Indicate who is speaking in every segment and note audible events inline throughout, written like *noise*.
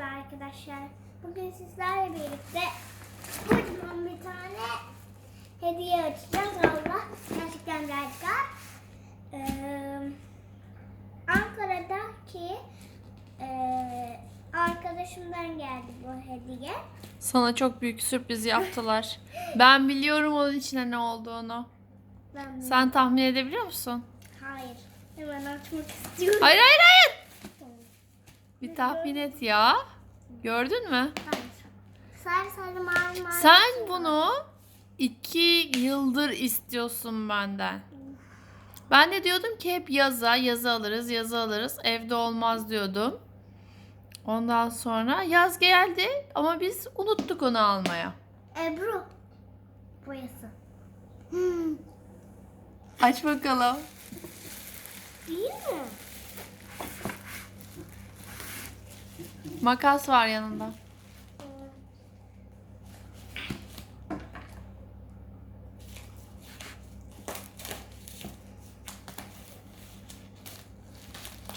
Speaker 1: Merhaba arkadaşlar. Bugün sizlerle birlikte kocaman bir tane hediye açacağız. Allah gerçekten harika. Ee, Ankara'daki ee, arkadaşımdan geldi bu hediye.
Speaker 2: Sana çok büyük sürpriz yaptılar. Ben biliyorum onun içine ne olduğunu.
Speaker 1: Ben
Speaker 2: Sen tahmin edebiliyor musun?
Speaker 1: Hayır. Hemen açmak istiyorum.
Speaker 2: Hayır hayır hayır. Bir tahmin et ya. Gördün mü?
Speaker 1: Sarı sarı mavi mavi.
Speaker 2: Sen bunu iki yıldır istiyorsun benden. Ben de diyordum ki hep yaza, yazı alırız, yazı alırız. Evde olmaz diyordum. Ondan sonra yaz geldi ama biz unuttuk onu almaya.
Speaker 1: Ebru. Boyası. Hmm.
Speaker 2: Aç bakalım.
Speaker 1: İyi mi?
Speaker 2: Makas var yanında.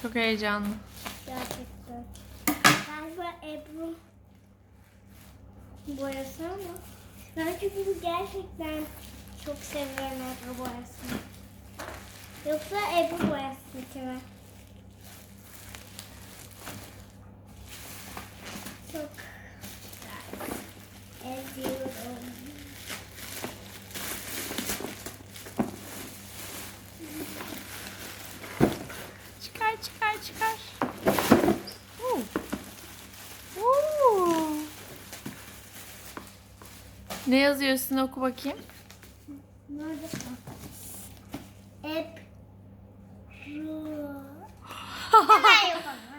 Speaker 2: Çok heyecanlı.
Speaker 1: Gerçekten. Galiba Ebru boyası ama ben çünkü gerçekten çok seviyorum Ebru boyasını. Yoksa Ebru boyasını kime? Çok. Eziyorum.
Speaker 2: Çıkar çıkar çıkar. Oo. Oo. Ne yazıyor üstüne oku bakayım.
Speaker 1: Nerede? Ebru. *laughs* Hemen yapalım.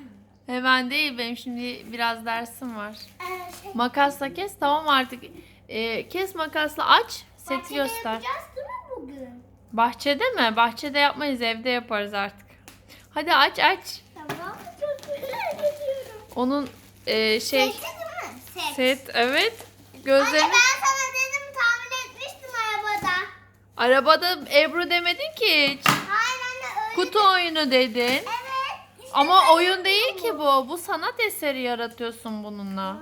Speaker 2: Hemen değil benim şimdi biraz dersim var.
Speaker 1: Ee, şey,
Speaker 2: Makasla kes tamam artık. Ee, kes makasla aç seti
Speaker 1: bahçede
Speaker 2: göster.
Speaker 1: yapacağız değil mi bugün?
Speaker 2: Bahçede mi? Bahçede yapmayız evde yaparız artık. Hadi aç aç.
Speaker 1: Tamam. Çok.
Speaker 2: Onun e, şey
Speaker 1: Seti değil mi? Set.
Speaker 2: set evet.
Speaker 1: Anne
Speaker 2: Gözlerini
Speaker 1: ben sana dedim tahmin etmiştim arabada.
Speaker 2: arabada Ebru demedin ki hiç.
Speaker 1: Hayır anne öyle.
Speaker 2: Kutu oyunu dedin.
Speaker 1: Evet.
Speaker 2: Ama oyun
Speaker 1: de
Speaker 2: değil ki bu. Bu sanat eseri yaratıyorsun bununla.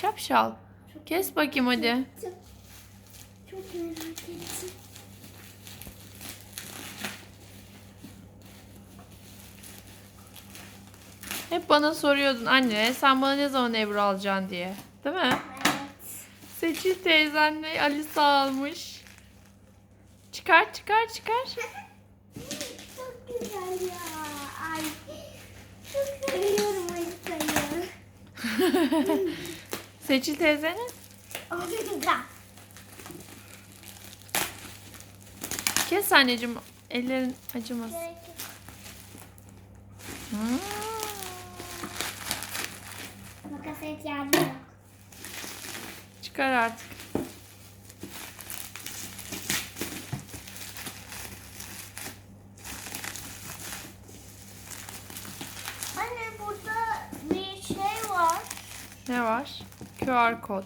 Speaker 2: Şapşal. Kes bakayım hadi.
Speaker 1: Çok, çok merak ettim.
Speaker 2: Hep bana soruyordun anne sen bana ne zaman Ebru alacaksın diye. Değil mi?
Speaker 1: Evet.
Speaker 2: Seçil teyzenle Alice almış. Çıkar çıkar çıkar. *laughs*
Speaker 1: çok güzel ya. Ay. Çok seviyorum Alisa'yı. *laughs*
Speaker 2: Seçil teyzenin. Kes anneciğim. Ellerin acımasın.
Speaker 1: Gerek yok.
Speaker 2: Hmm.
Speaker 1: Makas ihtiyacım yok.
Speaker 2: Çıkar artık.
Speaker 1: Anne burada bir şey var.
Speaker 2: Ne var? QR kod.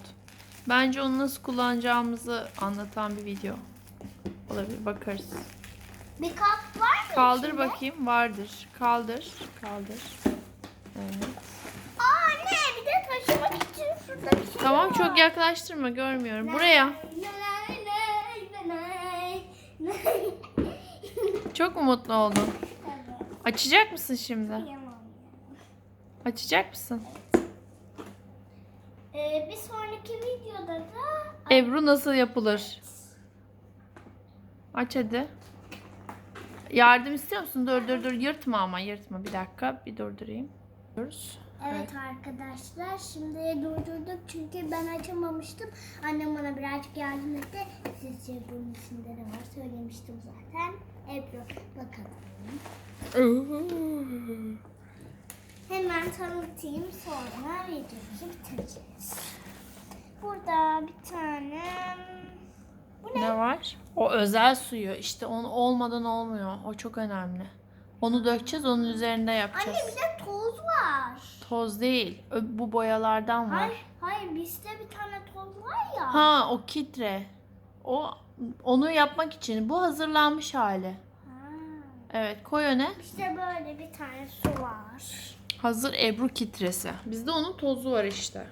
Speaker 2: Bence onu nasıl kullanacağımızı anlatan bir video. Olabilir bakarız.
Speaker 1: Bir kap var mı
Speaker 2: Kaldır
Speaker 1: içinde?
Speaker 2: bakayım. Vardır. Kaldır. Kaldır. Evet.
Speaker 1: Aa anne bir de taşımak için şurada bir şey
Speaker 2: Tamam
Speaker 1: var.
Speaker 2: çok yaklaştırma görmüyorum. Buraya. Çok mu mutlu oldun? Açacak mısın şimdi? Açacak mısın?
Speaker 1: Ee, bir sonraki videoda da
Speaker 2: Ebru nasıl yapılır? Aç hadi. Yardım istiyor musun? Dur dur dur yırtma ama yırtma bir dakika bir durdurayım. Diyoruz.
Speaker 1: Evet arkadaşlar şimdi durdurduk çünkü ben açamamıştım. Annem bana birazcık yardım etti. Sizce bunun içinde ne var söylemiştim zaten. Ebru bakalım. Hemen tanıtayım sonra videomuzu bitireceğiz. Burada bir tane bu ne?
Speaker 2: Ne var? O özel suyu. İşte onu olmadan olmuyor. O çok önemli. Onu dökeceğiz, onun üzerinde yapacağız.
Speaker 1: Anne bir de toz var.
Speaker 2: Toz değil. ö- Bu boyalardan var.
Speaker 1: Hayır, hayır bizde bir tane toz var ya.
Speaker 2: Ha, o kitre. O onu yapmak için. Bu hazırlanmış hali.
Speaker 1: Ha.
Speaker 2: Evet, koy öne.
Speaker 1: İşte böyle bir tane su var.
Speaker 2: Hazır Ebru kitresi. Bizde onun tozu var işte.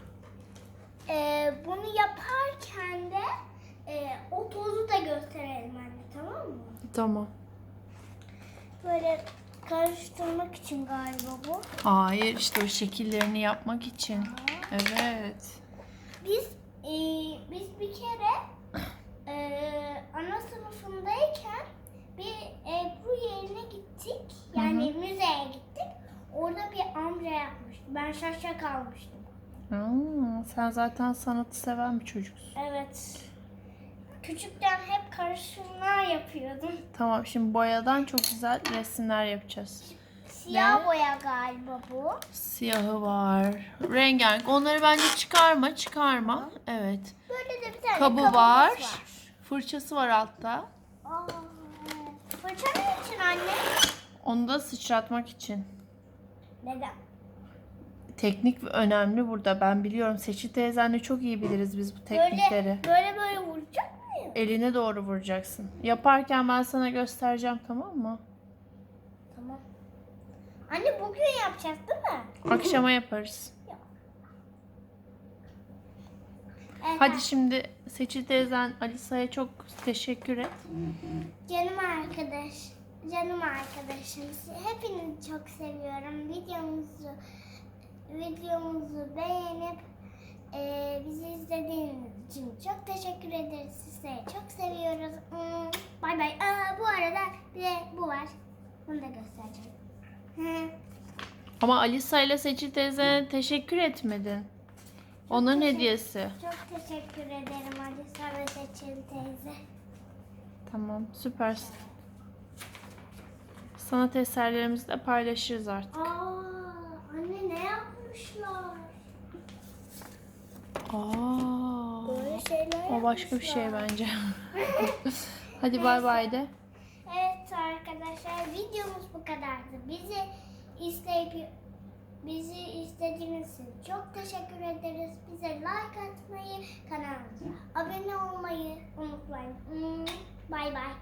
Speaker 1: Ee, bunu yaparken de e, o tozu da gösterelim anne tamam mı?
Speaker 2: Tamam.
Speaker 1: Böyle karıştırmak için galiba bu.
Speaker 2: Hayır işte o şekillerini yapmak için. Evet.
Speaker 1: Biz e, biz bir kere kalmıştım.
Speaker 2: Aa, sen zaten sanatı seven bir çocuksun.
Speaker 1: Evet. Küçükten hep karışımlar yapıyordum.
Speaker 2: Tamam şimdi boyadan çok güzel resimler yapacağız.
Speaker 1: Siyah
Speaker 2: Ne?
Speaker 1: boya galiba bu.
Speaker 2: Siyahı var. Rengarenk. Onları bence çıkarma, çıkarma. Evet.
Speaker 1: Böyle de bir tane
Speaker 2: Kabı
Speaker 1: kabımız
Speaker 2: var. Fırçası var altta.
Speaker 1: Aa. Fırça ne için anne?
Speaker 2: Onu da sıçratmak için.
Speaker 1: Neden?
Speaker 2: Teknik önemli burada. Ben biliyorum. Seçil teyzenle çok iyi biliriz biz bu teknikleri.
Speaker 1: Böyle böyle böyle vuracak mıyım?
Speaker 2: Eline doğru vuracaksın. Yaparken ben sana göstereceğim tamam mı?
Speaker 1: Tamam. Anne bugün yapacağız değil mi?
Speaker 2: Akşama yaparız. *laughs*
Speaker 1: Evet,
Speaker 2: Hadi şimdi Seçil teyzen Alisa'ya çok teşekkür et.
Speaker 1: Canım arkadaş, canım arkadaşım. Hepinizi çok seviyorum. Videomuzu videomuzu beğenip e, bizi izlediğiniz için çok teşekkür ederiz. Size çok seviyoruz. Hmm, Bay bay. Aa, bu arada bir de bu var. Bunu da göstereceğim. Hı.
Speaker 2: Ama Alisa ile Seçil teyzene teşekkür etmedin. Onların
Speaker 1: teşekkür-
Speaker 2: hediyesi.
Speaker 1: Çok teşekkür ederim Alisa ve Seçil teyze.
Speaker 2: Tamam süpersin. Sanat eserlerimizi de paylaşırız artık.
Speaker 1: Aa, anne ne yapmışlar?
Speaker 2: Aa,
Speaker 1: Böyle şeyler
Speaker 2: o başka bir şey bence. *laughs* Hadi bay bay de.
Speaker 1: Evet arkadaşlar videomuz bu kadardı. Bizi izleyip bizi izlediğiniz için çok teşekkür ederiz. Bize like atmayı, kanalımıza abone olmayı unutmayın. Hmm, Bay bay.